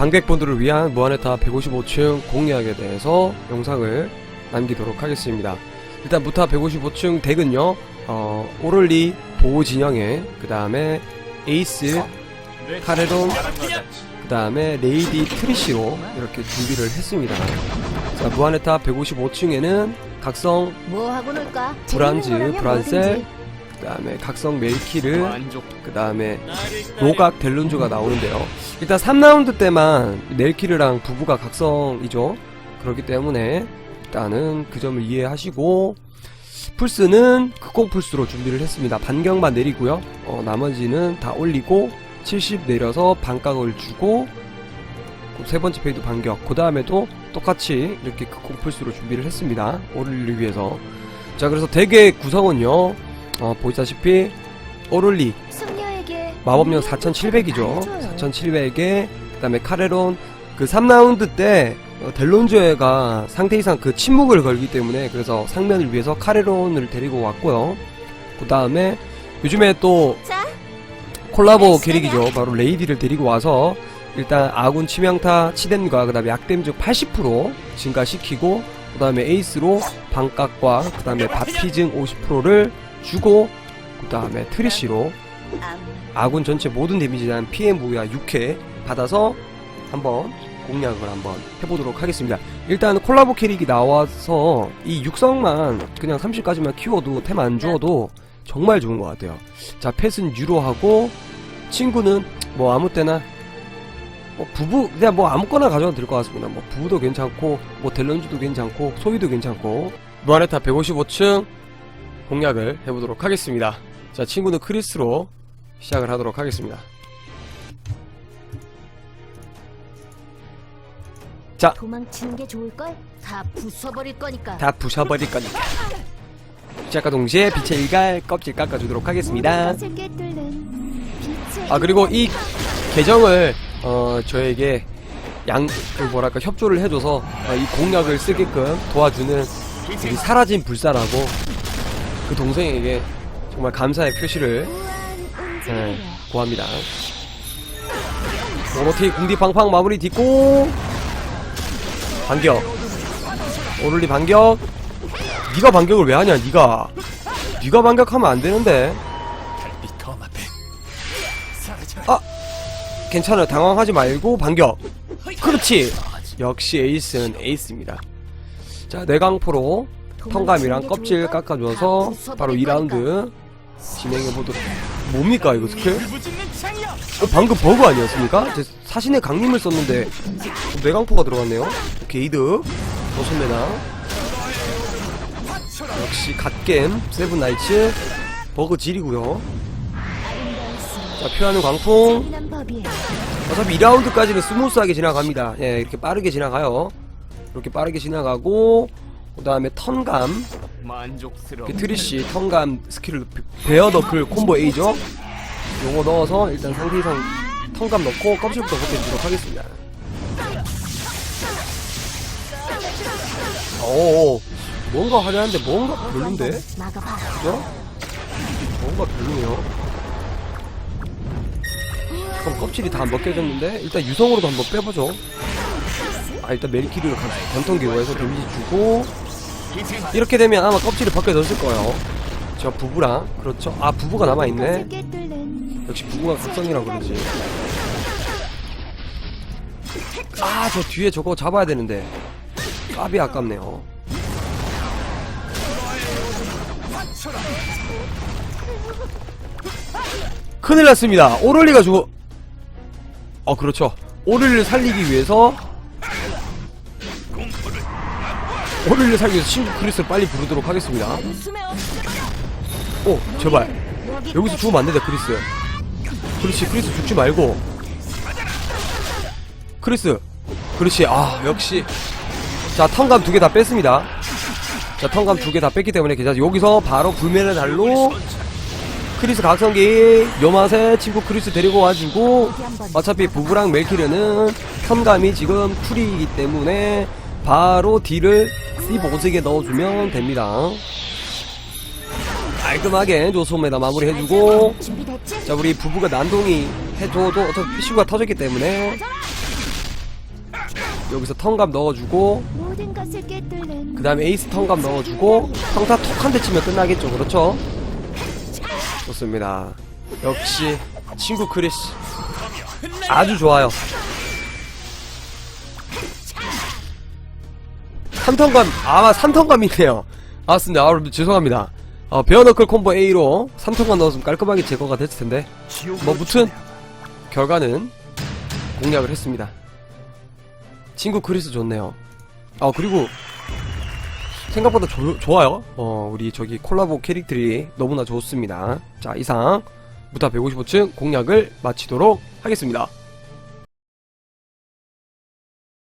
방객분들을 위한 무한의타 155층 공략에 대해서 영상을 남기도록 하겠습니다. 일단 무타 155층 덱은요, 어, 오롤리 보호 진영에, 그 다음에 에이스, 카레론, 그 다음에 레이디 트리시로 이렇게 준비를 했습니다. 자, 무한의타 155층에는 각성, 뭐 하고 놀까? 브란즈, 브란셀. 그 다음에 각성 멜키르. 그 다음에 로각 델룬주가 나오는데요. 일단 3라운드 때만 넬키르랑 부부가 각성이죠. 그렇기 때문에 일단은 그 점을 이해하시고 풀스는 극공 풀스로 준비를 했습니다. 반경만 내리고요. 어, 나머지는 다 올리고 70 내려서 반각을 주고 그세 번째 페이도 반격. 그 다음에도 똑같이 이렇게 극공 풀스로 준비를 했습니다. 오를리를 위해서. 자 그래서 덱의 구성은요. 어, 보시다시피 숙녀에게 마법력 음, 4,700이죠. 좋아요. 4,700에 그 다음에 카레론 그 3라운드 때 어, 델론조에가 상태 이상 그 침묵을 걸기 때문에 그래서 상면을 위해서 카레론을 데리고 왔고요. 그 다음에 요즘에 또 자, 콜라보 캐릭이죠. 바로 레이디를 데리고 와서 일단 아군 치명타 치뎀과 그 다음에 약뎀 즉 80% 증가시키고 그 다음에 에이스로 반각과 그 다음에 바피증 50%를 주고 그 다음에 트리시로 암. 아군 전체 모든 데미지에 대한 피해 무야 6회 받아서 한번 공략을 한번 해보도록 하겠습니다. 일단 콜라보 캐릭이 나와서 이 육성만 그냥 30까지만 키워도 템 안 주어도 정말 좋은 것 같아요. 자, 펫은 유로 하고 친구는 뭐 아무 때나 뭐 부부 그냥 뭐 아무거나 가져도 될 것 같습니다. 뭐 부부도 괜찮고 뭐 델런주도 괜찮고 소위도 괜찮고 무한의타 155층 공략을 해보도록 하겠습니다. 자, 친구는 크리스로 시작을 하도록 하겠습니다. 도망치는 게 좋을 걸. 다 부숴버릴 거니까. 다 부셔버릴 거니까. 시작과 동시에 빛의 일갈 껍질 깎아주도록 하겠습니다. 것을 꿰뚫는 빛의 아 그리고 이 계정을 어 저에게 양 그 뭐랄까 협조를 해줘서 어, 이 공략을 쓰게끔 도와주는 우리 사라진 불사라고 그 동생에게 정말 감사의 표시를 네. 고합니다. 오로티 궁디 팡팡 마무리 딛고 반격 오를리 반격 네가 반격을 왜 하냐 네가 네가 반격하면 안 되는데. 아 괜찮아 당황하지 말고 반격 그렇지 역시 에이스는 에이스입니다 자 내강포로 턴감이랑 껍질 깎아줘서 바로 2라운드 진행해보도록 뭡니까 이거 스킬? 방금 버그 아니었습니까? 제 사신의 강림을 썼는데 어, 뇌강포가 들어갔네요. 게이드 좋습니다. 역시 갓겜 세븐나이츠 버그 질이고요. 자 표하는 광풍. 어차피 2라운드까지는 스무스하게 지나갑니다. 예 이렇게 빠르게 지나가요. 이렇게 빠르게 지나가고 그 다음에 턴감 트리시 턴감 스킬을 베어 너클 콤보 A죠. 요거 넣어서 일단 상대 이상 턴감 넣고 껍질부터 벗겨주도록 하겠습니다. 오, 뭔가 화려한데 뭔가 별론데? 그죠? 뭔가 별로네요. 그럼 껍질이 다 안 벗겨졌는데 일단 유성으로도 한번 빼보죠. 아 일단 메리키를 변통 기호해서 데미지 주고 이렇게 되면 아마 껍질이 벗겨졌을 거예요. 저 부부랑 그렇죠. 아 부부가 남아 있네. 것을 꿰뚫는 역시 부부가 각성이라 그러지. 아 저 뒤에 저거 잡아야 되는데 까비 아깝네요. 큰일 났습니다. 오를리가 죽어. 어 그렇죠. 오를리를 살리기 위해서 오를리를 살리기 위해서 친구 크리스를 빨리 부르도록 하겠습니다. 오 제발. 여기서 죽으면 안 된다 크리스. 그렇지 크리스 죽지 말고. 크리스. 그렇지 아 역시. 자 턴감 두 개 다 뺐습니다. 자 턴감 두 개 다 뺐기 때문에 괜찮아 여기서 바로 불면의 달로. 크리스 각성기 요맛에 친구 크리스 데리고 와주고 어차피 부부랑 멜키르는 턴감이 지금 쿨이기 때문에 바로 딜을 C5색에 넣어주면 됩니다. 깔끔하게 조소매다. 마무리해주고? 자 우리 부부가 난동이 해줘도 어차피 피슈가 터졌기 때문에 여기서 턴감 넣어주고 그 다음에 에이스 턴감 넣어주고 평타 톡 한 대 치면 끝나겠죠. 그렇죠? 좋습니다. 역시 친구 크리스. 아주 좋아요 3턴감 아마 3턴감이네요 아 맞습니다 아, 여러분 죄송합니다 어, 베어너클 콤보 A로 3턴감 넣었으면 깔끔하게 제거가 됐을 텐데 뭐 무튼 결과는 공략을 했습니다 친구 크리스 좋네요 아 그리고 생각보다 조- 좋아요. 어, 우리 저기 콜라보 캐릭터들이 너무나 좋습니다. 자, 이상 무타 155층 공략을 마치도록 하겠습니다.